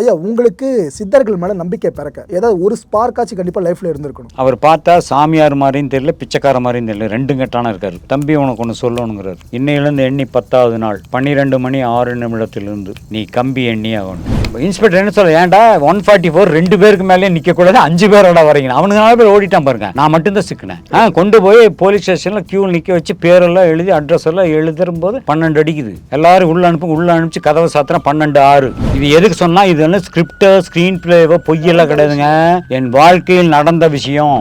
ஐயா உங்களுக்கு சித்தர்கள் மேல நம்பிக்கை பிறக்க. ஏதாவது ஒரு ஸ்பார்க்காச்சும் கண்டிப்பா லைஃப்ல இருந்திருக்கணும். அவர் பார்த்தா சாமியார் மாதிரியும் தெரியல பிச்சைக்கார மாதிரியும் தெரியல ரெண்டு கட்டான இருக்காரு. தம்பி உனக்கு ஒன்று சொல்லணுங்கிறார். இன்னையிலேருந்து எண்ணி பத்தாவது நாள் பன்னிரெண்டு மணி ஆறு நிமிடத்திலிருந்து நீ கம்பி எண்ணி ஆகணும். இன்ஸ்பெக்டர் என்ன சொல்ல ஏன்டா ஒன் ஃபார்ட்டி ஃபோர் ரெண்டு பேருக்கு மேலேயே நிற்கக்கூடாது அஞ்சு பேரோட வரீங்க அவனுக்கு நாலு பேர் ஓடிட்டான் பாருங்க. நான் மட்டும்தான் சிக்கினேன். ஆ கொண்டு போய் போலீஸ் ஸ்டேஷனில் கியூ நிற்க வச்சு பேரெல்லாம் எழுதி அட்ரஸ் எல்லாம் எழுதும் போது பன்னெண்டு அடிக்குது. எல்லாரும் உள்ள அனுப்பி உள்ள அனுப்பிச்சு கதவை சாத்திரம் பன்னெண்டு ஆறு. இது எதுக்கு சொன்னால் இது வந்து ஸ்கிரிப்டோ ஸ்க்ரீன் பிளேவோ பொய்யெல்லாம் கிடையாதுங்க. என் வாழ்க்கையில் நடந்த விஷயம்.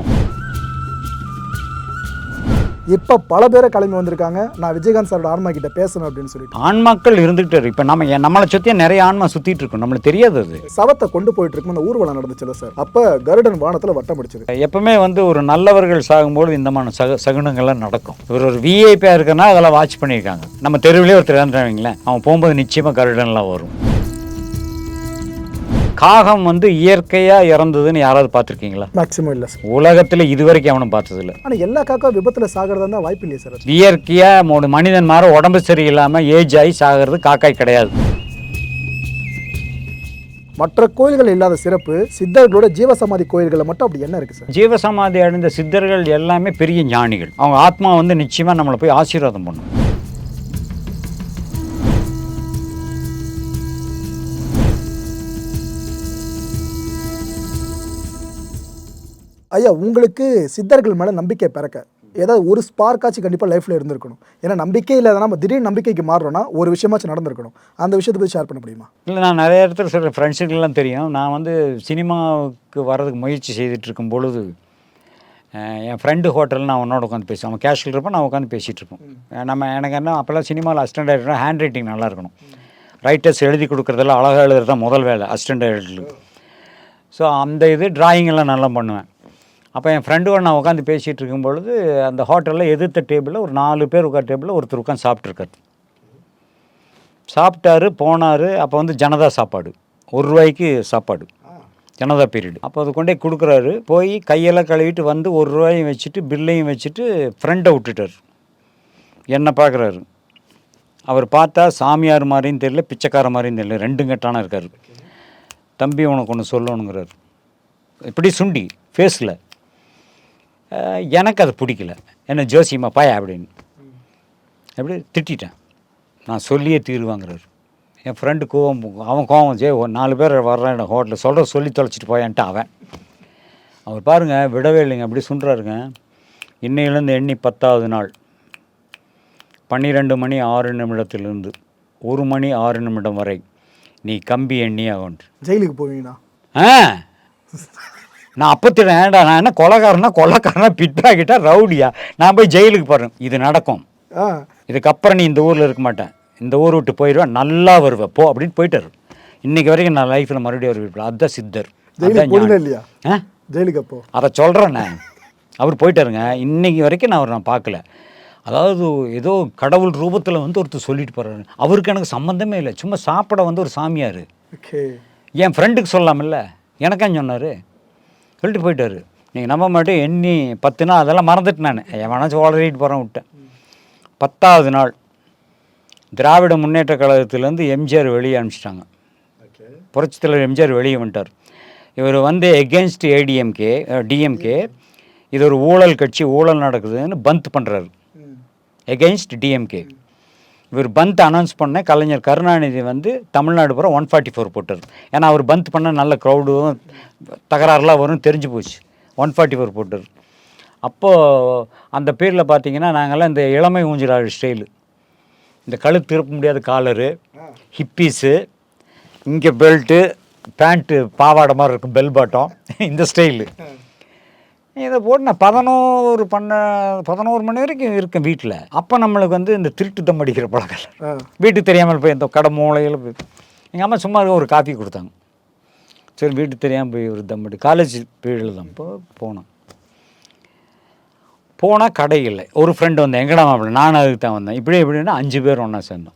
இப்ப பல பேரை கிளம்பி வந்திருக்காங்க. நான் விஜயகாந்த் சாரோட ஆன்மா கிட்ட பேசணும் அப்படின்னு சொல்லிட்டு. ஆன்மாக்கள் இருந்துகிட்டு இருக்கு. இப்போ நம்ம நம்மளை சுற்றியே நிறைய ஆன்மா சுற்றிட்டு இருக்கோம் நம்மளுக்கு தெரியாது அது. சவத்தை கொண்டு போயிட்டு இருக்கும் அந்த ஊர்வலம் நடந்துச்சுல சார்? அப்ப கருடன் வானத்துல வட்டம் அடிச்சது எப்பவுமே வந்து ஒரு நல்லவர்கள் சாகும்போது இந்த மாதிரி சக சகுனங்கள்லாம் நடக்கும். இவர் ஒரு விஐபியாக இருக்குன்னா அதெல்லாம் வாட்ச் பண்ணியிருக்காங்க. நம்ம தெருவிலே ஒருத்தர் இறந்துட்டாங்களேன் அவன் போகும்போது நிச்சயமாக கருடன்லாம் வரும். காகம் வந்து இயற்கையாக இறந்ததுன்னு யாராவது பார்த்துருக்கீங்களா? மேக்சிமம் இல்ல சார் உலகத்தில் இதுவரைக்கும் அவனும் பார்த்ததில்ல. ஆனா எல்லா காக்கா விபத்துல சாகிறதா இருந்தா வாய்ப்பு இல்லையா சார் இயற்கையாக ஒரு மனிதன் மாற உடம்பு சரியில்லாமல் ஏஜ் ஆகி சாகிறது காக்காய் கிடையாது. மற்ற கோயில்கள் இல்லாத சிறப்பு சித்தர்களோட ஜீவசமாதி கோயில்களை மட்டும் அப்படி என்ன இருக்கு சார் ஜீவசமாதி அடைந்த சித்தர்கள் எல்லாமே பெரிய ஞானிகள். அவங்க ஆத்மா வந்து நிச்சயமாக நம்மளை போய் ஆசீர்வாதம் பண்ணும். ஐயா உங்களுக்கு சித்தர்கள் மேலே நம்பிக்கை பிறக்க. ஏதாவது ஒரு ஸ்பார்க்காச்சும் கண்டிப்பாக லைஃப்பில் இருந்திருக்கணும். ஏன்னா நம்பிக்கை இல்லாத நம்ம திடீர் நம்பிக்கைக்கு மாறுறோம்னா ஒரு விஷயமாச்சும் நடந்திருக்கணும். அந்த விஷயத்தை போய் ஷேர் பண்ண முடியுமா? இல்லை நான் நிறைய இடத்துல சொல்கிற ஃப்ரெண்ட்ஸுக்கெல்லாம் தெரியும். நான் வந்து சினிமாவுக்கு வர்றதுக்கு முயற்சி செய்துட்டு இருக்கும் பொழுது என் ஃப்ரெண்டு ஹோட்டலில் நான் உன்னோட உட்காந்து பேசுவேன். அவன் கேஷில் இருப்பேன் நான் உட்காந்து பேசிகிட்டு இருப்போம். நம்ம எனக்கு என்ன அப்போல்லாம் சினிமாவில் அசிஸ்டன்ட் டைரக்டர் ஹேண்ட் ரைட்டிங் நல்லா இருக்கணும். ரைட்டர்ஸ் எழுதி கொடுக்குறதெல்லாம் அழகாக எழுதுறது தான் முதல் வேலை அசிஸ்டன்ட் டைரக்டருக்கு ஸோ அந்த இது டிராயிங் எல்லாம் நல்லா பண்ணுவேன். அப்போ என் ஃப்ரெண்டோட நான் உட்காந்து பேசிகிட்டு இருக்கும் பொழுது அந்த ஹோட்டலில் எதிர்த்த டேபிளில் ஒரு நாலு பேர் உட்கார் டேபிளில் ஒருத்தர் உட்காந்து சாப்பிட்ருக்காரு சாப்பிட்டாரு போனார் அப்போ வந்து ஜனதா சாப்பாடு. ஒரு ரூபாய்க்கு சாப்பாடு. ஜனதா பீரியட் அப்போ அது கொண்டே கொடுக்குறாரு. போய் கையெல்லாம் கழுவிட்டு வந்து ஒரு ரூபாயும் வச்சுட்டு பில்லையும் வச்சுட்டு ஃப்ரெண்டை விட்டுட்டார். என்னை பார்க்குறாரு அவர் பார்த்தா சாமியார் மாதிரியும் தெரியல பிச்சைக்கார மாதிரியும் தெரியல. ரெண்டும் கட்டான இருக்கார். தம்பி உனக்கு ஒன்று சொல்லணுங்கிறார். இப்படி சுண்டி ஃபேஸில் எனக்கு அது பிடிக்கல. என்ன ஜோசியம்மா பாயா அப்படின்னு. அப்படி திட்டிட்டேன். நான் சொல்லியே தீருவாங்கிறார். என் ஃப்ரெண்டு கோவம் அவன் கோவம் ஜே நாலு பேர் வர்றேன் ஹோட்டலில் சொல்கிற சொல்லி தொலைச்சிட்டு போயான்ட்டு அவன். அவர் பாருங்கள் விடவே இல்லைங்க. அப்படி சொல்கிறாருங்க இன்னையிலேருந்து எண்ணி பத்தாவது நாள். பன்னிரெண்டு மணி ஆறு நிமிடத்திலிருந்து ஒரு மணி ஆறு நிமிடம் வரை நீ கம்பி எண்ணி ஆகும் ஜெயிலுக்கு போவீங்கண்ணா. ஆ. நான் அப்பத்திட்டேன் ஏன்டா நான் என்ன கொலைக்காரனா கொலைக்காரனா பிட்பாக்கிட்டா ரவுடியா? நான் போய் ஜெயிலுக்கு போகிறேன் இது நடக்கும். இதுக்கப்புறம் நீ இந்த ஊரில் இருக்க மாட்டேன். இந்த ஊர் விட்டு போயிடுவேன் நல்லா வருவேன் போ அப்படின்னு போயிட்டாரு. இன்னைக்கு வரைக்கும் நான் லைஃப்பில் மறுபடியும் வருவேன் அதுதான் சித்தர். ஜெயிலுக்கு அப்போ? அதை சொல்கிறேண்ணே அவர் போயிட்டாருங்க. இன்னைக்கு வரைக்கும் நான் அவர் நான் பார்க்கல. அதாவது ஏதோ கடவுள் ரூபத்தில் வந்து ஒருத்தர் சொல்லிட்டு போகிறாரு அவருக்கு எனக்கு சம்மந்தமே இல்லை. சும்மா சாப்பிட வந்து ஒரு சாமியார். ஓகே. என் ஃப்ரெண்டுக்கு சொல்லலாமில்ல எனக்கேன் சொன்னார்? சொல்லிட்டு போயிட்டாரு. நீங்கள் நம்ப மாட்டேன் எண்ணி பத்து நாள் அதெல்லாம் மறந்துட்டு நான். என் மனசு ஓடறிட்டு போகிறேன் விட்டேன். பத்தாவது நாள் திராவிட முன்னேற்ற கழகத்திலேருந்து எம்ஜிஆர் வெளியே அனுப்பிச்சிட்டாங்க. புரட்சித் தலைவர் எம்ஜிஆர் வெளியே வந்துட்டார். இவர் வந்து எகென்ஸ்ட் ஏடிஎம்கே டிஎம்கே இது ஒரு ஊழல் கட்சி ஊழல் நடக்குதுன்னு பந்த் பண்ணுறாரு எகென்ஸ்ட் டிஎம்கே இவர் பந்த் அனௌன்ஸ் பண்ண கலைஞர் கருணாநிதி வந்து தமிழ்நாடு பூரா ஒன் ஃபார்ட்டி ஃபோர் போட்டார். ஏன்னா அவர் பந்த் பண்ண நல்ல க்ரௌடும் தகராறுலாம் வரும் தெரிஞ்சு போச்சு. ஒன் ஃபார்ட்டி ஃபோர் போட்டார். அப்போது அந்த பேரில் பார்த்தீங்கன்னா நாங்கள்லாம் இந்த இளமை ஊஞ்சலாடு ஸ்டைலு இந்த கழுத்து திருப்ப முடியாத காலரு ஹிப்பீஸு இங்கே பெல்ட்டு பேண்ட்டு பாவாடை மாதிரி இருக்கும் பெல் பாட்டம் இந்த ஸ்டைலு இதை போட்டு நான் பதினோரு பண்ண பதினோரு மணி வரைக்கும் இருக்கேன் வீட்டில். அப்போ நம்மளுக்கு வந்து இந்த திருட்டு தம் அடிக்கிற பழக்கம் வீட்டுக்கு தெரியாமல் போய் இந்த கடை மூலையில் போய். எங்கள் அம்மா சும்மா ஒரு காஃபி கொடுத்தாங்க. சரி வீட்டுக்கு தெரியாமல் போய் ஒரு தம் அடி. காலேஜ் பீரியடில் தான் இப்போ போனோம். போனால் கடை இல்லை. ஒரு ஃப்ரெண்டு வந்தேன். எங்கடா மாப்பிள்ள? நானும் அதுக்கு தான் வந்தேன். இப்படி இப்படின்னா அஞ்சு பேர் ஒன்றா சேர்ந்தோம்.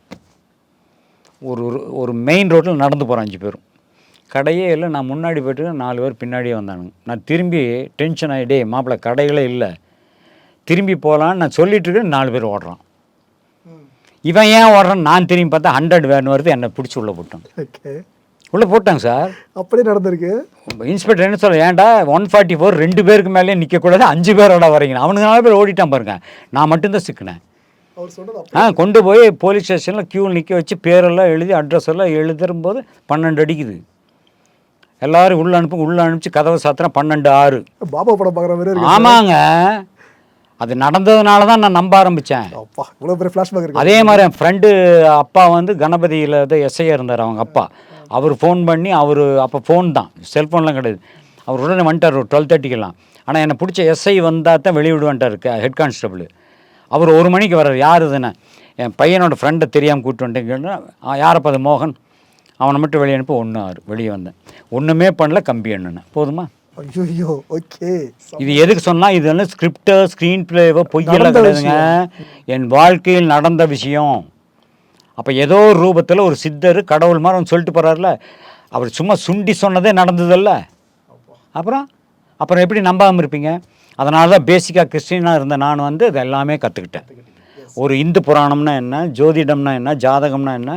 ஒரு ஒரு- ஒரு மெயின் ரோட்டில் நடந்து போகிறோம் அஞ்சு பேரும். கடையே இல்லை. நான் முன்னாடி போயிட்டு நாலு பேர் பின்னாடியே வந்தானுங்க. நான் திரும்பி டென்ஷன் ஆகிட்டே மாப்பிள்ளை கடைகளே இல்லை. திரும்பி போகலான்னு நான் சொல்லிட்டு இருக்கேன். நாலு பேர் ஓடுறான். இவன் ஏன் ஓடுறான்? நான் திரும்பி பார்த்தா ஹண்ட்ரட் வேன் வருது. என்னை பிடிச்சி உள்ளே போட்டான். ஓகே. உள்ளே போட்டாங்க சார். அப்படியே நடந்திருக்கு. இன்ஸ்பெக்டர் என்ன சொல்ல ஏன்டா ஒன் ஃபார்ட்டி ஃபோர் ரெண்டு பேருக்கு மேலே நிற்கக்கூடாது அஞ்சு பேரோட வரீங்க அவனுக்கு நாலு பேர் ஓடிட்டான் பாருங்க. நான் மட்டும்தான் சிக்கினேன். ஆ கொண்டு போய் போலீஸ் ஸ்டேஷனில் க்யூவில் நிற்க வச்சு பேரெல்லாம் எழுதி அட்ரஸ் எல்லாம் எழுதும்போது பன்னெண்டு அடிக்குது. எல்லாரும் உள்ள அனுப்பு உள்ள அனுப்பிச்சு கதவை சாத்திரம் பன்னெண்டு ஆறு. பாபா படம் பார்க்குற மாதிரி ஆமாங்க. அது நடந்ததுனால தான் நான் நம்ப ஆரம்பித்தேன் அப்பா இவ்வளோ பெரிய ஃப்ளாஷ்பேக் இருக்கு. அதே மாதிரி என் ஃப்ரெண்டு அப்பா வந்து கணபதியில் தான் எஸ்ஐயாக இருந்தார் அவங்க அப்பா. அவர் ஃபோன் பண்ணி அவர் அப்போ ஃபோன் தான். செல்ஃபோன்லாம் கிடையாது. அவர் உடனே வந்துட்டார் ஒரு டுவெல் தேர்ட்டிக்கெல்லாம் ஆனால் என்னை பிடிச்ச எஸ்ஐ வந்தால் தான் வெளியே விடுவான்ட்டார் ஹெட் கான்ஸ்டபிள் அவர் ஒரு மணிக்கு வர்றார். யார் இதுன்னு? என் பையனோட ஃப்ரெண்டை தெரியாமல் கூப்பிட்டு வந்துட்டேன்னு யாரப்பா அது மோகன்? அவனை மட்டும் வெளியே அனுப்பி ஒன்று ஆறு வெளியே வந்தேன். ஒன்றுமே பண்ணல கம்பி எண்ணுனேன். போதுமா? ஐயோ ஓகே. இது எதுக்கு சொன்னா இது வந்து ஸ்கிரிப்டோ ஸ்க்ரீன் பிளேவோ பொய்யெல்லாம் கிடையாதுங்க. என் வாழ்க்கையில் நடந்த விஷயம். அப்போ ஏதோ ஒரு ரூபத்தில் ஒரு சித்தர் கடவுள் மாதிரி வந்து சொல்லிட்டு போறாருல. அவர் சும்மா சுண்டி சொன்னதே நடந்ததில்ல. அப்புறம் அப்புறம் எப்படி நம்பாமல் இருப்பீங்க? அதனால தான் பேசிக்காக கிறிஸ்டினாக இருந்த நான் வந்து இது எல்லாமே கற்றுக்கிட்டேன் ஒரு இந்து புராணம்னா என்ன? ஜோதிடம்னா என்ன? ஜாதகம்னா என்ன?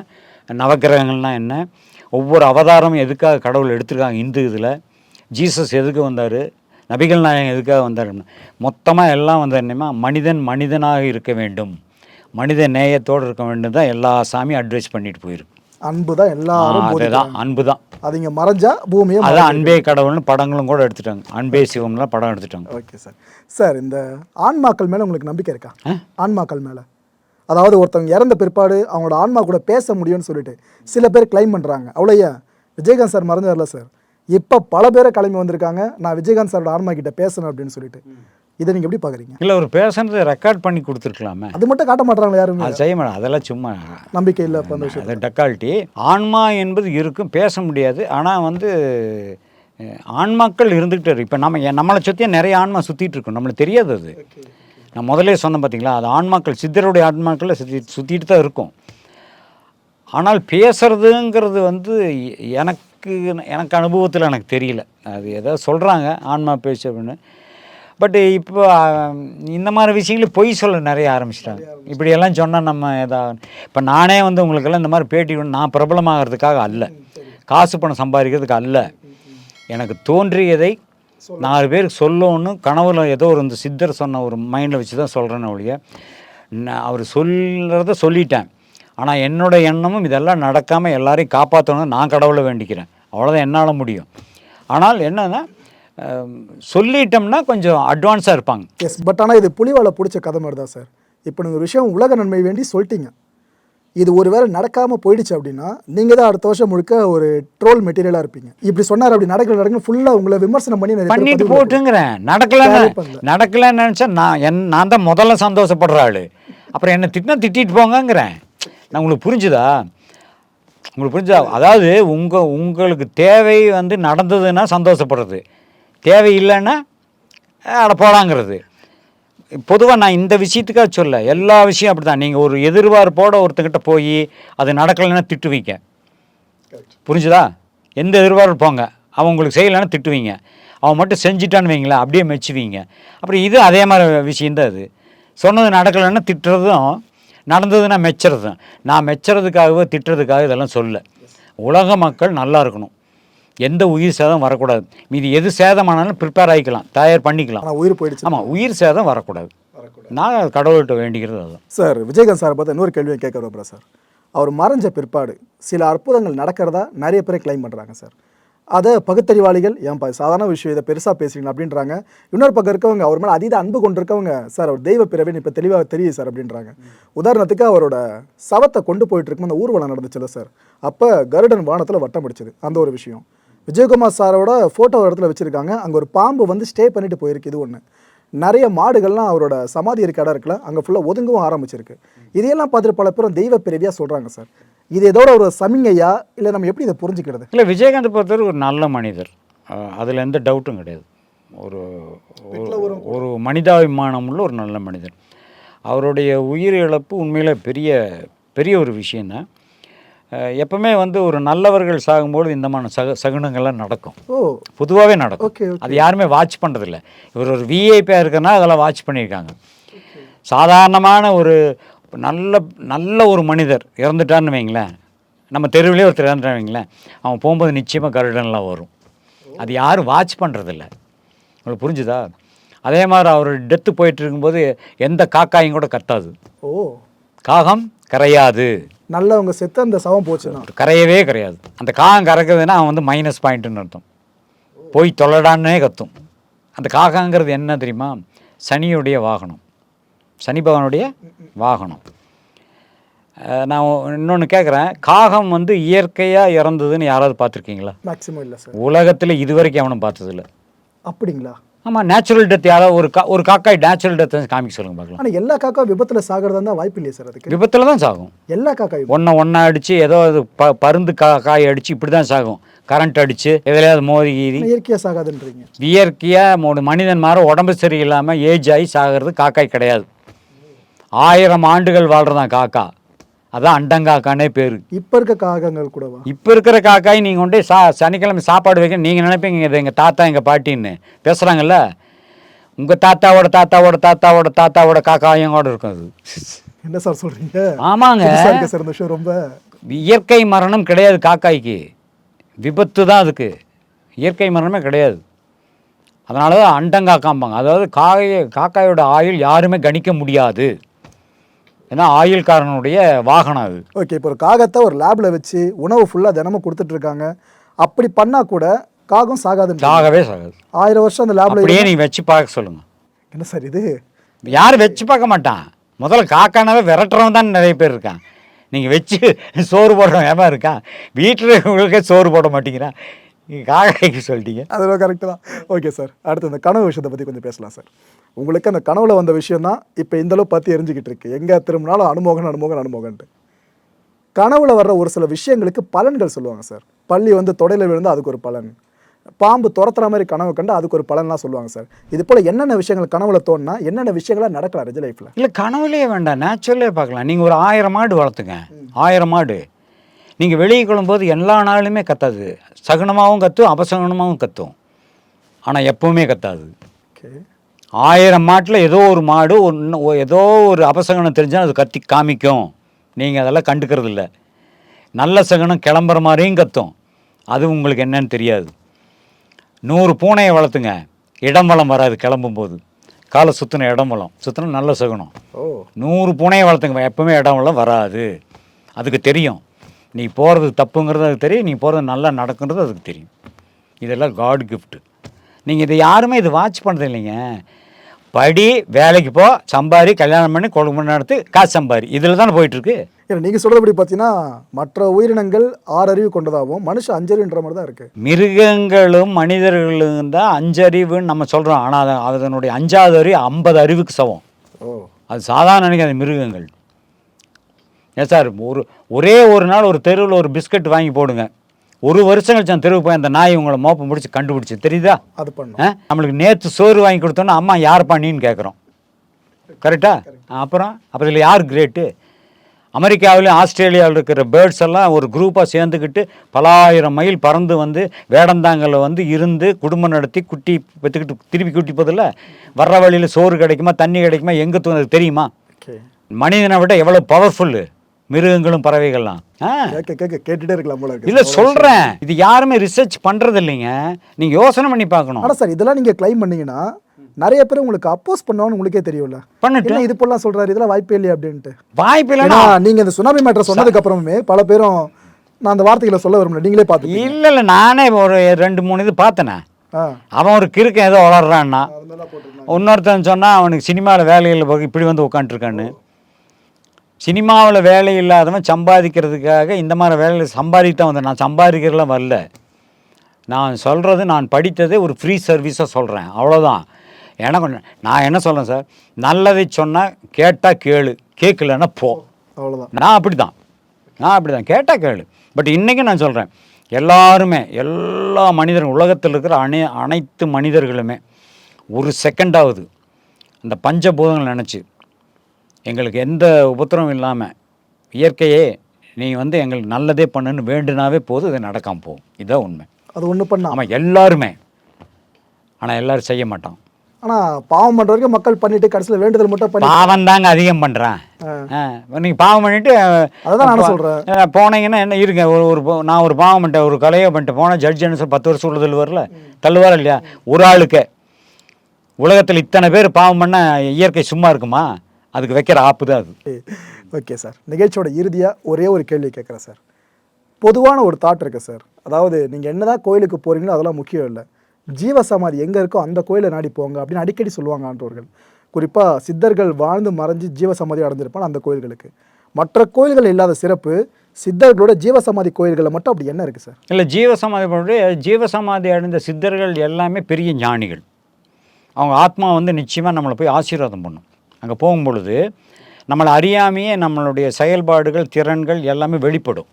நவக்கிரகங்கள்னா என்ன? ஒவ்வொரு அவதாரமும் எதுக்காக கடவுள் எடுத்திருக்காங்க இந்து இதில்? ஜீசஸ் எதுக்கு வந்தார்? நபிகள் நாயகம் எதுக்காக வந்தார்? மொத்தமாக எல்லாம் வந்து என்னமா மனிதன் மனிதனாக இருக்க வேண்டும். மனித நேயத்தோடு இருக்க வேண்டும் தான் எல்லா சாமியும் அட்வைஸ் பண்ணிட்டு போயிருக்கு. அன்பு தான் எல்லாரும் அதுதான். அன்பு தான். அது இங்க மறைஞ்சா பூமியை அதான் அன்பே கடவுள்னு படங்களும் கூட எடுத்துட்டாங்க. அன்பே சிவம்லாம் படம் எடுத்துட்டாங்க. ஓகே சார் சார் இந்த ஆன்மாக்கள் மேல உங்களுக்கு நம்பிக்கை இருக்கா? ஆன்மாக்கள் மேல. அதாவது ஒருத்தவங்க இறந்த பிற்பாடு அவங்களோட ஆன்மா கூட பேச முடியும்னு சொல்லிட்டு சில பேர் கிளைம் பண்றாங்க. அவ்வளோயா? விஜயகாந்த் சார் மறைஞ்சார்ல சார். இப்போ பல பேரை கிளம்பி வந்திருக்காங்க. நான் விஜயகாந்த் சாரோட ஆன்மா கிட்ட பேசணும் அப்படின்னு சொல்லிட்டு. இதை நீங்க எப்படி பாக்குறீங்க? இல்லை ஒரு பேசுனதை ரெக்கார்ட் பண்ணி கொடுத்துருக்கலாமே. அது மட்டும் காட்ட மாட்டாங்களா யாருமே? அது செய்ய மாட்டேன் அதெல்லாம் சும்மா நம்பிக்கை இல்லை அப்போ அந்த விஷயம் அது டக்கால்ட்டி ஆன்மா என்பது இருக்கும் பேச முடியாது. ஆனால் வந்து ஆன்மாக்கள் இருந்துகிட்டே இருக்கு. இப்போ நம்ம நம்மளை சுற்றியே நிறைய ஆன்மா சுற்றிட்டு இருக்கும். நம்மளுக்கு தெரியாது அது. நான் முதல்ல சொன்னேன் பார்த்தீங்களா அது ஆன்மாக்கள் சித்தருடைய ஆன்மாக்கள் சுற்றி சுற்றிட்டு தான் இருக்கும். ஆனால் பேசுறதுங்கிறது வந்து எனக்கு எனக்கு அனுபவத்தில் எனக்கு தெரியல. அது ஏதோ சொல்கிறாங்க ஆன்மா பேசு அப்படின்னு. பட் இப்போ இந்த மாதிரி விஷயங்களை பொய் சொல்ல நிறைய ஆரம்பிச்சிட்டாங்க. இப்படியெல்லாம் சொன்னால் நம்ம ஏதாவது இப்போ நானே வந்து உங்களுக்கெல்லாம் இந்த மாதிரி பேட்டி நான் பிரபலமாகிறதுக்காக அல்ல. காசு பணம் சம்பாதிக்கிறதுக்கு அல்ல. எனக்கு தோன்றியதை நாலு பேருக்கு சொல்லணும்னு கனவுல ஏதோ ஒரு இந்த சித்தர் சொன்ன ஒரு மைண்டில் வச்சு தான் சொல்கிறேன்னு ஒழிய அவர் சொல்கிறத சொல்லிட்டேன். ஆனால் என்னோட எண்ணமும் இதெல்லாம் நடக்காமல் எல்லாரையும் காப்பாற்றணும்னு நான் கடவுளை வேண்டிக்கிறேன். அவ்வளோதான் என்னால் முடியும். ஆனால் என்னன்னா சொல்லிட்டோம்னா கொஞ்சம் அட்வான்ஸாக இருப்பாங்க. எஸ் பட் ஆனால் இது புலிவாலை பிடிச்ச கதை மாதிரி தான் சார் இப்போ நீங்கள் ஒரு விஷயம் உலக நன்மை வேண்டி சொல்லிட்டீங்க. இது ஒருவேளை நடக்காமல் போயிடுச்சு அப்படின்னா நீங்கள் தான் அடுத்த வருஷம் முழுக்க ஒரு ட்ரோல் மெட்டீரியலாக இருப்பீங்க. இப்படி சொன்னார் அப்படி நடக்கல நடக்கல ஃபுல்லாக உங்களை விமர்சனம் பண்ணி பண்ணிட்டு போட்டுங்கிறேன். நடக்கலன்னு. நடக்கலன்னு நினச்சா நான் என் நான் தான் முதல்ல சந்தோஷப்படுற ஆள். அப்புறம் என்னை திட்டினா திட்டிட்டு போங்கங்கிறேன். நான் உங்களுக்கு புரிஞ்சுதா? உங்களுக்கு புரிஞ்சா அதாவது உங்கள் உங்களுக்கு தேவை வந்து நடந்ததுன்னா சந்தோஷப்படுறது. தேவை இல்லைன்னா அட போடாங்கிறது. பொதுவாக நான் இந்த விஷயத்துக்காக சொல்ல எல்லா விஷயம் அப்படி தான் நீங்கள் ஒரு எதிர்பார்ப்போட ஒருத்தங்கிட்ட போய் அது நடக்கலைன்னா திட்டுவீங்க. புரிஞ்சுதா? எந்த எதிர்பார்ப்பு போங்க. அவன் உங்களுக்கு செய்யலைன்னா திட்டுவீங்க. அவன் மட்டும் செஞ்சிட்டான்னு வைங்களேன் அப்படியே மெச்சுவீங்க. அப்புறம் இது அதே மாதிரி விஷயந்தான் அது சொன்னது நடக்கலைன்னா திட்டுறதும் நடந்ததுன்னா மெச்சுறதும். நான் மெச்சுறதுக்காகவோ திட்டுறதுக்காக இதெல்லாம் சொல்ல. உலக மக்கள் நல்லா இருக்கணும். எந்த உயிர் சேதம் வரக்கூடாது. மீதி எது சேதமானாலும் ப்ரிப்பேர் ஆகிக்கலாம் தயார் பண்ணிக்கலாம். உயிர் போயிடுச்சு. ஆமாம் உயிர் சேதம் வரக்கூடாது. நான் கடவுள்கிட்ட வேண்டிக்கிறது அதுதான். சார் விஜயகாந்த் சாரை பார்த்து இன்னொரு கேள்வியை கேட்க விரும்புகிறேன் சார். அவர் மறைஞ்ச பிற்பாடு சில அற்புதங்கள் நடக்கிறதா நிறைய பேர் கிளைம் பண்ணுறாங்க சார். அதை பகுத்தறிவாளிகள் ஏன்பா சாதாரண விஷயம் இதை பெருசாக பேசுறீங்க அப்படின்றாங்க. இன்னொரு பக்கம் இருக்கவங்க அவர் மேலே அதீத அன்பு கொண்டிருக்கவங்க சார் அவர் தெய்வ பிறவின்னு இப்போ தெளிவாக தெரியுது சார் அப்படின்றாங்க. உதாரணத்துக்கு அவரோட சவத்தை கொண்டு போயிட்டு இருக்கும் அந்த ஊர்வலம் நடந்துச்சுல்ல சார். அப்போ கருடன் வானத்தில் வட்டம் பிடிச்சது. அந்த ஒரு விஷயம். விஜயகுமார் சாரோட ஃபோட்டோ இடத்துல வச்சுருக்காங்க. அங்கே ஒரு பாம்பு வந்து ஸ்டே பண்ணிட்டு போயிருக்கு இது ஒன்று நிறைய மாடுகள்லாம் அவரோட சமாதி இருக்க இடம் இருக்குல்ல அங்கே ஃபுல்லாக ஒதுங்கவும் ஆரம்பிச்சிருக்கு. இதையெல்லாம் பார்த்துட்டு பல பேரும் தெய்வ பிறவியாக சொல்கிறாங்க சார். இது ஏதோட ஒரு சமிங்கையா இல்லை நம்ம எப்படி இதை புரிஞ்சுக்கிறது? இல்லை விஜயகாந்த் பொறுத்தவரை ஒரு நல்ல மனிதர். அதில் எந்த டவுட்டும் கிடையாது. ஒரு ஒரு- ஒரு மனிதாபிமானம் உள்ள ஒரு நல்ல மனிதர். அவருடைய உயிர் இழப்பு உண்மையில் பெரிய பெரிய ஒரு விஷயந்தான் எப்பவுமே வந்து ஒரு நல்லவர்கள் சாகும்போது இந்த மாதிரி சக சகுனங்கள்லாம் நடக்கும். ஓ. பொதுவாகவே நடக்கும். அது யாருமே வாட்ச் பண்ணுறதில்ல இவர் ஒரு விஐபியாக இருக்குன்னா அதெல்லாம் வாட்ச் பண்ணியிருக்காங்க. சாதாரணமான ஒரு நல்ல நல்ல ஒரு மனிதர் இறந்துட்டான்னு வைங்களேன். நம்ம தெருவிலே ஒருத்தர் இறந்துட்டாங்களேன் அவன் போகும்போது நிச்சயமாக கருடன்லாம் வரும். அது யாரும் வாட்ச் பண்ணுறதில்ல உங்களுக்கு புரிஞ்சுதா? அதே மாதிரி அவர் டெத்து போயிட்டு இருக்கும்போது எந்த காக்காயும் கூட கத்தாது. ஓ. காகம் கரையாது. நல்லவங்க செத்து அந்த சவம் போச்சுன்னா. கரையவே கரையாது. அந்த காகம் கறக்குதுன்னா அவன் வந்து மைனஸ் பாயிண்ட்டுன்னு அர்த்தம். போய் தொல்லடான்னே கத்தும். அந்த காகங்கிறது என்ன தெரியுமா? சனியுடைய வாகனம். சனி பகவானுடைய வாகனம். நான் இன்னொன்று கேட்குறேன் காகம் வந்து இயற்கையாக இறந்ததுன்னு யாராவது பார்த்துருக்கீங்களா? மேக்ஸிமம் இல்லை சார் உலகத்தில் இதுவரைக்கும் அவனும் பார்த்ததில்ல. அப்படிங்களா? ஆமாம் நேச்சுரல் டெத் யாராவது ஒரு கா ஒரு காக்காய் நேச்சுரல் டெத் காமிக்க சொல்லுங்க பார்க்கலாம். ஆனால் எல்லா காக்கா விபத்துல சாகிறதா தான் வாய்ப்பு இல்லையா சார் அதுக்கு? விபத்தில் தான் சாகும். எல்லா காக்கா ஒன்றை ஒன்றா அடித்து ஏதோ அது ப பருந்து காய் அடித்து இப்படி தான் சாகும். கரண்ட் அடித்து எதுலையாவது மோதி கீதி. இயற்கையா சாகாதுன்றீங்க. இயற்கையாக ஒரு மனிதன் மாதிரி உடம்பு சரியில்லாமல் ஏஜ் ஆகி சாகிறது காக்காய் கிடையாது. ஆயிரம் ஆண்டுகள் வாழ்கிறதான் காக்கா. அதான் அண்டங்காக்கானே பேர். இப்ப இருக்க காகங்கள் கூடவா? இப்போ இருக்கிற காக்காய் நீங்கள் கொண்டு சா சனிக்கிழமை சாப்பாடு வைக்க நீங்கள் நினைப்பீங்க இது எங்கள் தாத்தா எங்கள் பாட்டின்னு. பேசுகிறாங்கல்ல உங்கள் தாத்தாவோட தாத்தாவோட தாத்தாவோட தாத்தாவோட காக்காயும் கூட இருக்கும் அது. என்ன சார் சொல்றீங்க? ஆமாங்க. சார் இந்த விஷயம் ரொம்ப. இயற்கை மரணம் கிடையாது காக்காய்க்கு. விபத்து தான் அதுக்கு. இயற்கை மரணமே கிடையாது. அதனால தான் அண்டங்காக்காம்பாங்க. அதாவது காய காக்காயோட ஆயுள் யாருமே கணிக்க முடியாது. ஏன்னா ஆயுள்காரனுடைய வாகனம் அது. ஓகே இப்போ ஒரு காகத்தை ஒரு லேப்ல வச்சு உணவு ஃபுல்லா தினமும் கொடுத்துட்டு இருக்காங்க அப்படி பண்ணா கூட காகம் சாகாதுன்னு சாகவே சாகாது. ஆயிரம் வருஷம் அந்த லேப்ல அப்படியே நீ வச்சு பார்க்க சொல்லுங்க. என்ன சார் இது? யாரும் வச்சு பார்க்க மாட்டான்? முதல்ல காக்கானாவே விரட்டுறவன் தான் நிறைய பேர் இருக்கான். நீங்கள் வச்சு சோறு போடுறவன் ஏமா இருக்கான்? வீட்டில் உங்களுக்கே சோறு போட மாட்டேங்கிறான். நீங்கள் காக்காய்க்கு சொல்லிட்டீங்க. அதெல்லாம் கரெக்டு தான். ஓகே சார் அடுத்து இந்த கனவு விஷயத்தை பற்றி கொஞ்சம் பேசலாம் சார் உங்களுக்கு அந்த கனவுல வந்த விஷயம் தான் இப்போ இந்த அளவு பற்றி எரிஞ்சுக்கிட்டு இருக்கு. எங்கே திரும்பினாலும் அனுமோகன் அனுமோகன் அனுமோகன்ட்டு. கனவுல வர்ற ஒரு சில விஷயங்களுக்கு பலன்கள் சொல்லுவாங்க சார் பள்ளி வந்து தொடையில் விழுந்து அதுக்கு ஒரு பலன். பாம்பு துரத்துற மாதிரி கனவு கண்டு அதுக்கு ஒரு பலன்லாம் சொல்லுவாங்க சார் இது போல் என்னென்ன விஷயங்கள் கனவுல தோணுனா என்னென்ன விஷயங்கள்லாம் நடக்கலாம் நிஜ லைஃப்பில் இல்லை கனவுலேயே வேண்டாம். நேச்சுரலே பார்க்கலாம். நீங்கள் ஒரு ஆயிரம் மாடு வளர்த்துங்க. ஆயிரம் மாடு நீங்கள் வெளியே கொள்ளும்போது எல்லா நாளுமே கத்தாது. சகுனமாகவும் கத்தும் அபசகுனமாகவும் கத்தும் ஆனால் எப்பவுமே கத்தாது. ஆயிரம் மாட்டில் ஏதோ ஒரு மாடு ஒன்று ஏதோ ஒரு அபசகனம் தெரிஞ்சால் அது கத்தி காமிக்கும். நீங்கள் அதெல்லாம் கண்டுக்கிறது இல்லை. நல்ல சகுனம் கிளம்புற மாதிரியும் கத்தும். அது உங்களுக்கு என்னன்னு தெரியாது. நூறு பூனையை வளர்த்துங்க. இடம் வளம் வராது கிளம்பும்போது. காலை சுற்றின இடம் வளம். சுற்றின நல்ல சகுனம். ஓ. நூறு பூனையை வளர்த்துங்க. எப்பவுமே இடம் வளம் வராது. அதுக்கு தெரியும். நீ போகிறது தப்புங்கிறது அதுக்கு தெரியும் நீ போகிறது நல்லா நடக்குன்றது அதுக்கு தெரியும். இதெல்லாம் காட் கிஃப்ட்டு நீங்கள் இதை யாருமே இது வாட்ச் பண்ணுறது இல்லைங்க. படி வேலைக்கு போ சம்பாரி கல்யாணம் பண்ணி குடும்பம் நடத்து காசு சம்பாரி. இதில் தானே போயிட்டுருக்கு? ஏன்னா நீங்கள் சொல்கிறபடி பார்த்தீங்கன்னா மற்ற உயிரினங்கள் ஆறு அறிவு கொண்டதாகவும் மனுஷன் அஞ்சறிவுன்ற மாதிரி தான் இருக்குது மிருகங்களும் மனிதர்களும் தான் அஞ்சறிவுன்னு நம்ம சொல்கிறோம் ஆனால் அதனுடைய அஞ்சாவது அறிவு ஐம்பது அறிவுக்கு சமம். ஓ. அது சாதாரண நினைக்காது மிருகங்கள். ஏன் சார் ஒரு ஒரே ஒரு நாள் ஒரு தெருவில் ஒரு பிஸ்கட் வாங்கி போடுங்க. ஒரு வருஷம் கழிச்சு அந்த தெருவுக்கு போய் அந்த நாய் உங்களை மோப்பம் முடிச்சு கண்டுபிடிச்சு தெரியுதா? அது பண்ணும். ஆ? நம்மளுக்கு நேற்று சோறு வாங்கி கொடுத்தோன்னா அம்மா யார் பண்ணின்னு கேட்குறோம் கரெக்டா அப்புறம் அப்போ இதில் யார் கிரேட்டு அமெரிக்காவிலும் ஆஸ்திரேலியாவில் இருக்கிற பேர்ட்ஸ் எல்லாம் ஒரு குரூப்பாக சேர்ந்துக்கிட்டு பலாயிரம் மைல் பறந்து வந்து வேடந்தாங்கல்ல வந்து இருந்து குடும்பம் நடத்தி குட்டி பெற்றுக்கிட்டு திருப்பி குட்டி போதில்ல வர்ற வழியில் சோறு கிடைக்குமா தண்ணி கிடைக்குமா எங்கே தூங்குறது தெரியுமா? மனிதனை விட எவ்வளோ பவர்ஃபுல்லு மிருகங்களும் பறவைகள்லாம். கேட்டுட்டே இருக்கலாம் போல இல்லை சொல்கிறேன் இது யாருமே ரிசர்ச் பண்ணுறது இல்லைங்க. யோசனை பண்ணி பார்க்கணும். ஆனால் சார் இதெல்லாம் நீங்கள் க்ளைம் பண்ணீங்கன்னா நிறைய பேர் உங்களுக்கு அப்போஸ் பண்ணுவான்னு உங்களுக்கே தெரியும்ல. பண்ணிட்டு இது போலாம் சொல்றாரு? இதெல்லாம் வாய்ப்பே இல்லையா அப்படின்ட்டு. வாய்ப்பு இல்லைன்னா நீங்க இந்த சுனாமி மேட்டர் சொன்னதுக்கு பல பேரும் நான் அந்த வார்த்தைகளை சொல்ல விரும்பல. நீங்களே பார்த்து இல்லை இல்லை நானே ஒரு ரெண்டு மூணு இது பார்த்தேனே. அவன் ஒரு கிறுக்கன் ஏதோ வளர்றான்னா இன்னொருத்தன் சொன்னால் அவனுக்கு சினிமாவில் வேலையில் இப்படி வந்து உட்காந்துருக்கான்னு சினிமாவில் வேலை இல்லாதவன் சம்பாதிக்கிறதுக்காக இந்த மாதிரி வேலையில் சம்பாதிக்க தான் வந்தேன். நான் சம்பாதிக்கிறதுலாம் வரல. நான் சொல்கிறது நான் படித்ததே ஒரு ஃப்ரீ சர்வீஸாக சொல்கிறேன் அவ்வளோதான் எனக்கு நான் என்ன சொல்கிறேன் சார்? நல்லதை சொன்னால் கேட்டால் கேளு. கேட்கலன்னா போ. அவ்வளவுதான். நான் அப்படி தான் நான் அப்படி தான் கேட்டால் கேளு. பட் இன்றைக்கி நான் சொல்கிறேன் எல்லாருமே எல்லா மனிதர்கள் உலகத்தில் இருக்கிற அனை அனைத்து மனிதர்களுமே ஒரு செகண்டாவது அந்த பஞ்சபூதங்கள் நினச்சி எங்களுக்கு எந்த உபத்திரமும் இல்லாமல் இயற்கையே நீ வந்து எங்களுக்கு நல்லதே பண்ணுன்னு வேண்டுனாவே போதும் இது நடக்காம போகும். இதுதான் உண்மை. அது ஒண்ணு பண்ணா ஆமாம் எல்லாருமே. ஆனால் எல்லாரும் செய்ய மாட்டோம். ஆனால் பாவம் பண்ணுற வரைக்கும் மக்கள் பண்ணிட்டு கடைசியில் வேண்டுதல் மட்டும் பண்ணி பாவம் தாங்க அதிகம் பண்ணுறான் நீங்கள் பாவம் பண்ணிட்டு அதுதான் சொல்றேன். அஹ், போனீங்கன்னா என்ன இருங்க ஒரு ஒரு நான் ஒரு பாவம் பண்ணிட்டேன் ஒரு கலையை பண்ணிட்டு போனால் ஜட்ஜ் என்ன பத்து வருஷம் உள்ள தள்ளுவார்ல தள்ளுவார் இல்லையா? ஒரு ஆளுக்கு. உலகத்தில் இத்தனை பேர் பாவம் பண்ண இயற்கை சும்மா இருக்குமா? அதுக்கு வைக்கிற ஆப்பு தான் அது. Okay sir. நிகழ்ச்சியோட இறுதியாக ஒரே ஒரு கேள்வி கேட்குறேன் சார். பொதுவான ஒரு தாட் இருக்கு சார். அதாவது நீங்கள் என்னதான் கோயிலுக்கு போகிறீங்களோ அதெல்லாம் முக்கியம் இல்லை. ஜீவ சமாதி எங்கே இருக்கோ அந்த கோயிலை நாடி போங்க அப்படின்னு அடிக்கடி சொல்லுவாங்க ஆண்டோர்கள் குறிப்பாக சித்தர்கள் வாழ்ந்து மறைஞ்சு ஜீவ சமாதி அடைஞ்சிருப்பாங்க அந்த கோயில்களுக்கு. மற்ற கோயில்கள் இல்லாத சிறப்பு சித்தர்களோட ஜீவ சமாதி கோயில்களில் மட்டும் அப்படி என்ன இருக்குது சார்? இல்லை ஜீவசமாதி பண்ணுறது ஜீவசமாதி அடைந்த சித்தர்கள் எல்லாமே பெரிய ஞானிகள். அவங்க ஆத்மா வந்து நிச்சயமாக நம்மளை போய் ஆசீர்வாதம் பண்ணும். அங்கே போகும்பொழுது நம்மளை அறியாமையே நம்மளுடைய செயல்பாடுகள் திறன்கள் எல்லாமே வெளிப்படும்.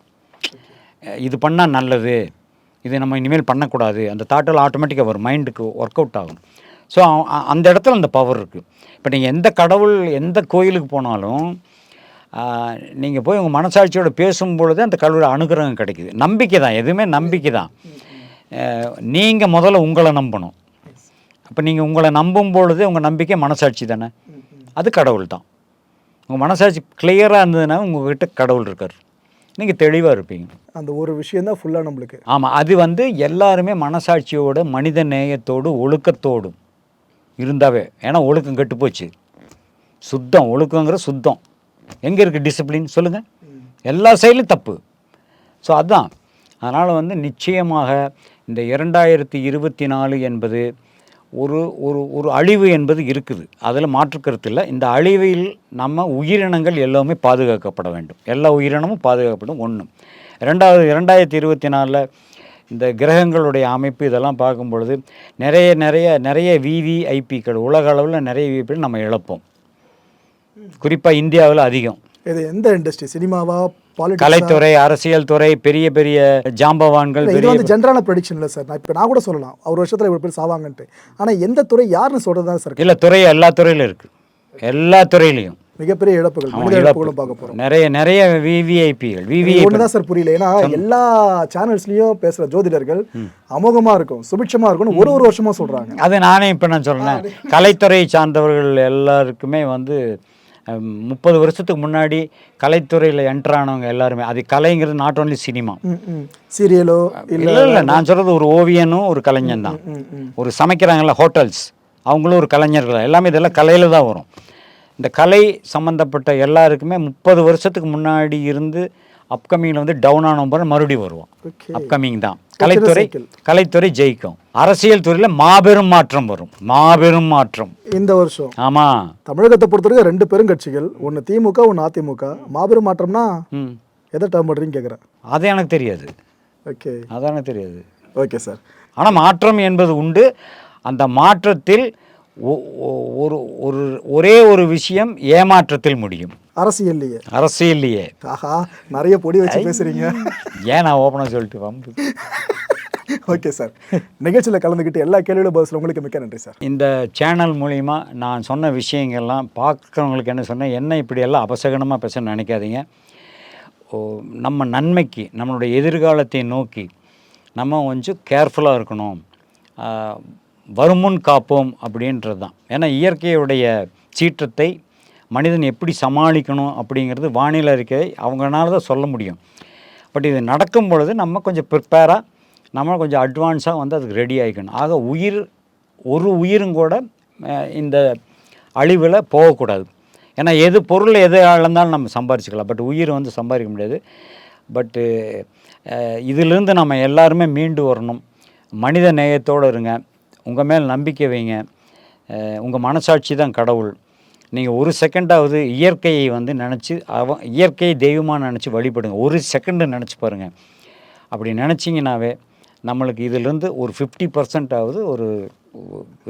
இது பண்ணால் நல்லது. இது நம்ம இனிமேல் பண்ணக்கூடாது. அந்த தாட்டில் ஆட்டோமேட்டிக்காக வரும். மைண்டுக்கு ஒர்க் அவுட் ஆகும் ஸோ அந்த இடத்துல அந்த பவர் இருக்குது இப்போ நீங்கள் எந்த கடவுள் எந்த கோயிலுக்கு போனாலும் நீங்கள் போய் உங்கள் மனசாட்சியோட பேசும்பொழுது அந்த கடவுளோட அனுகிரகம் கிடைக்குது. நம்பிக்கை தான். எதுவுமே நம்பிக்கை தான். நீங்கள் முதல்ல உங்களை நம்பணும். அப்போ நீங்கள் உங்களை நம்பும் பொழுது உங்கள் நம்பிக்கை மனசாட்சி தானே? அது கடவுள் தான் உங்கள் மனசாட்சி கிளியராக இருந்ததுன்னா உங்ககிட்ட கடவுள் இருக்கார். நீங்கள் தெளிவாக இருப்பீங்க. அந்த ஒரு விஷயம் தான் ஃபுல்லாக நம்மளுக்கு. ஆமாம் அது வந்து எல்லாருமே மனசாட்சியோட மனித நேயத்தோடு ஒழுக்கத்தோடும் இருந்தாவே ஏன்னா ஒழுக்கம் கெட்டு போச்சு. சுத்தம் ஒழுக்கங்கிற சுத்தம். எங்கே இருக்குது டிசிப்ளின் சொல்லுங்கள் எல்லா சைட்லையும் தப்பு. ஸோ அதுதான் அதனால் வந்து நிச்சயமாக இந்த இரண்டாயிரத்தி இருபத்தி நாலு என்பது ஒரு ஒரு ஒரு அழிவு என்பது இருக்குது. அதில் மாற்றுக்கருத்து இல்லை. இந்த அழிவில் நம்ம உயிரினங்கள் எல்லாமே பாதுகாக்கப்பட வேண்டும். எல்லா உயிரினமும் பாதுகாக்கப்படும். ஒன்று ரெண்டாவது இரண்டாயிரத்தி இருபத்தி நாலில் இந்த கிரகங்களுடைய அமைப்பு இதெல்லாம் பார்க்கும் பொழுது நிறைய நிறைய நிறைய விவிஐபிக்கள் உலக அளவில் நிறைய விவிஐபிகள் நம்ம இழப்போம். குறிப்பாக இந்தியாவில் அதிகம். இது எந்த இண்டஸ்ட்ரி சினிமாவா கலைத்துறை அரசியல் துறை பெரிய பெரிய ஜாம்பவான்கள் இது வந்து ஜென்ரலான ப்ரெடிக்ஷன் இல்லை சார் நான் இப்போ நான் கூட சொல்லலாம். ஒரு வருஷத்தில் இவ்வளோ பேர் சாவாங்கன்ட்டு. ஆனால் எந்த துறை யாருன்னு சொல்கிறது தான் சார் இல்லை துறை எல்லா துறையிலும் இருக்குது எல்லா துறையிலையும். மிகப்பெரிய இழப்புகள். இழப்புகளும் பார்க்க போகிறோம் நிறைய நிறைய விவிஐபிகள் விவிஐ ஒன்று தான் சார் புரியல. ஏன்னா எல்லா சேனல்ஸ்லயும் பேசுற ஜோதிடர்கள் அமோகமா இருக்கும் சுபிட்சமா இருக்கும்னு ஒரு ஒரு வருஷமா சொல்றாங்க. அது நானே இப்போ நான் சொல்றேன். கலைத்துறையை சார்ந்தவர்கள் எல்லாருக்குமே வந்து முப்பது வருஷத்துக்கு முன்னாடி கலைத்துறையில் என்டர் ஆனவங்க எல்லாருமே. அது கலைங்கிறது நாட் ஓன்லி சினிமா சீரியலோ இல்ல இல்லை நான் சொல்கிறது ஒரு ஓவியனும் ஒரு கலைஞன் தான். ஒரு சமைக்கிறாங்கல்ல ஹோட்டல்ஸ் அவங்களும் ஒரு கலைஞர்கள். எல்லாமே இதெல்லாம் கலையில் தான் வரும். இந்த கலை சம்மந்தப்பட்ட எல்லாருக்குமே முப்பது வருஷத்துக்கு முன்னாடி இருந்து அப்கமிங்கில் வந்து டவுன் பிறகு மறுபடியும் வருவோம் அப்கமிங் தான். கலைத்துறை. கலைத்துறை ஜெயிக்கும். அரசியல் துறையில் மாபெரும் மாற்றம் வரும். மாபெரும் மாற்றம். இந்த வருஷம். ஆமாம் தமிழகத்தை பொறுத்தவரைக்கும் ரெண்டு பெருங்கட்சிகள் ஒன்று திமுக ஒன்று அதிமுக. மாபெரும் மாற்றம்னா எதை டேர்ம் பண்ணுறீங்க கேட்குறேன் அது எனக்கு தெரியாது. ஓகே. அது எனக்கு தெரியாது. Okay sir. ஆனால் மாற்றம் என்பது உண்டு. அந்த மாற்றத்தில் ஒரு ஒரு ஒரே ஒரு விஷயம் ஏமாற்றத்தில் முடியும். அரசியல்லையே. அரசியல்லையே. ஆஹா நிறைய பொடி வச்சு பேசுறீங்க. ஏன் நான் ஓப்பனாக சொல்லிட்டு வம்பு? Okay sir. நிகழ்ச்சியில் கலந்துக்கிட்டு எல்லா கேள்வியிலும் பதில் உங்களுக்கு மிக்க நன்றி சார். இந்த சேனல் மூலிமா நான் சொன்ன விஷயங்கள்லாம் பார்க்குறவங்களுக்கு என்ன சொன்னேன் என்ன இப்படியெல்லாம் அபசகனமாக பேச நினைக்காதீங்க. ஓ, நம்ம நன்மைக்கு நம்மளுடைய எதிர்காலத்தை நோக்கி நம்ம கொஞ்சம் கேர்ஃபுல்லாக இருக்கணும். வருமுன் காப்போம் அப்படின்றது தான். ஏன்னா இயற்கையுடைய சீற்றத்தை மனிதன் எப்படி சமாளிக்கணும் அப்படிங்கிறது வானிலை அறிக்கை அவங்களால தான் சொல்ல முடியும். பட் இது நடக்கும் பொழுது நம்ம கொஞ்சம் ப்ரிப்பேராக நம்ம கொஞ்சம் அட்வான்ஸாக வந்து அதுக்கு ரெடி ஆகிக்கணும். ஆக உயிர் ஒரு உயிரும் கூட இந்த அழிவில் போகக்கூடாது. ஏன்னா எது பொருள் எது இழந்தாலும் நம்ம சம்பாரிச்சிக்கலாம். பட் உயிர் வந்து சம்பாதிக்க முடியாது. பட்டு இதிலிருந்து நம்ம எல்லாருமே மீண்டு வரணும். மனித நேயத்தோடு இருங்க. உங்கள் மேல் நம்பிக்கை வைங்க. உங்கள் மனசாட்சி தான் கடவுள். நீங்கள் ஒரு செகண்டாவது இயற்கையை வந்து நினச்சி அவ இயற்கையை தெய்வமாக நினச்சி வழிபடுங்க. ஒரு செகண்டு நினச்சி பாருங்கள் அப்படி நினச்சிங்கனாவே நம்மளுக்கு இதிலிருந்து ஒரு ஃபிஃப்டி பர்சன்டாவது ஒரு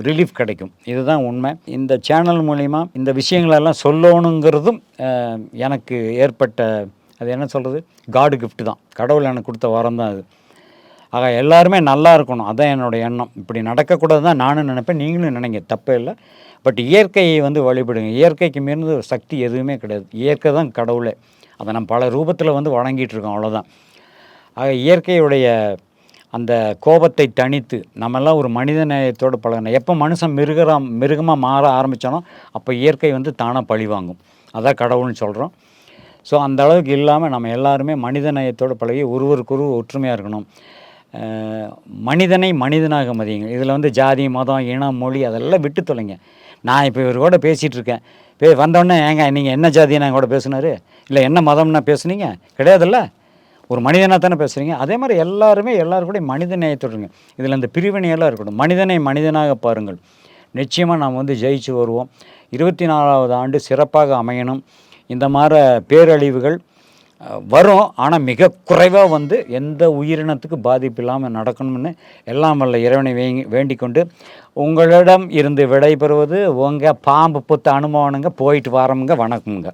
ரிலீஃப் கிடைக்கும். இதுதான் உண்மை. இந்த சேனல் மூலிமா இந்த விஷயங்களெல்லாம் சொல்லணுங்கிறதும் எனக்கு ஏற்பட்ட அது என்ன சொல்கிறது காடு கிஃப்ட்டு தான். கடவுள் எனக்கு கொடுத்த வரம் தான் அது. ஆக எல்லாருமே நல்லா இருக்கணும். அதான் என்னோட எண்ணம். இப்படி நடக்கக்கூடாது தான் நானும் நினைப்பேன். நீங்களும் நினைங்க. தப்பே இல்லை. பட் இயற்கையை வந்து வழிபடுங்க. இயற்கைக்கு மீறினது ஒரு சக்தி எதுவுமே கிடையாது. இயற்கை தான் கடவுளே. அதை நம்ம பல ரூபத்தில் வந்து வணங்கிட்டு இருக்கோம். அவ்வளோதான் ஆக இயற்கையுடைய அந்த கோபத்தை தணித்து நம்மெல்லாம் ஒரு மனித நேயத்தோடு பழகணும் எப்போ மனுஷன் மிருகரம் மிருகமாக மாற ஆரம்பித்தானோ அப்போ இயற்கை வந்து தானாக பழிவாங்கும் அதான் கடவுள்னு சொல்கிறோம் ஸோ அந்த அளவுக்கு இல்லாமல் நம்ம எல்லாருமே மனித நேயத்தோடு பழகி ஒருவருக்கொரு ஒற்றுமையாக இருக்கணும். மனிதனை மனிதனாக மதியுங்க. இதில் வந்து ஜாதி மதம் இனம் மொழி அதெல்லாம் விட்டு தொலைங்க. நான் இப்போ இவர் கூட பேசிகிட்டு இருக்கேன். பே வந்தோடனே ஏங்க நீங்கள் என்ன ஜாதியை நான் கூட பேசுனாரு? இல்லை என்ன மதம்னா பேசுனீங்க? கிடையாதுல்ல? ஒரு மனிதனாக தானே பேசுகிறீங்க அதே மாதிரி எல்லாருமே எல்லாரும் கூட மனித நேயத்தோடுங்க. இதில் இந்த பிரிவினையெல்லாம் இருக்கணும். மனிதனை மனிதனாக பாருங்கள். நிச்சயமாக நாம் வந்து ஜெயிச்சு வருவோம். இருபத்தி நாலாவது ஆண்டு சிறப்பாக அமையணும். இந்த மாதிரி பேரழிவுகள் வரும். ஆனால் மிக குறைவாக வந்து எந்த உயிரினத்துக்கு பாதிப்பு இல்லாமல் நடக்கணும்னு எல்லாம் வல்ல இறைவனை வேங்கி வேண்டிக் கொண்டு உங்களிடம் இருந்து விடைபெறுவது உங்கள் பாம்பு புத்த அனுபவனுங்க போயிட்டு வரமுங்க. வணக்கமுங்க.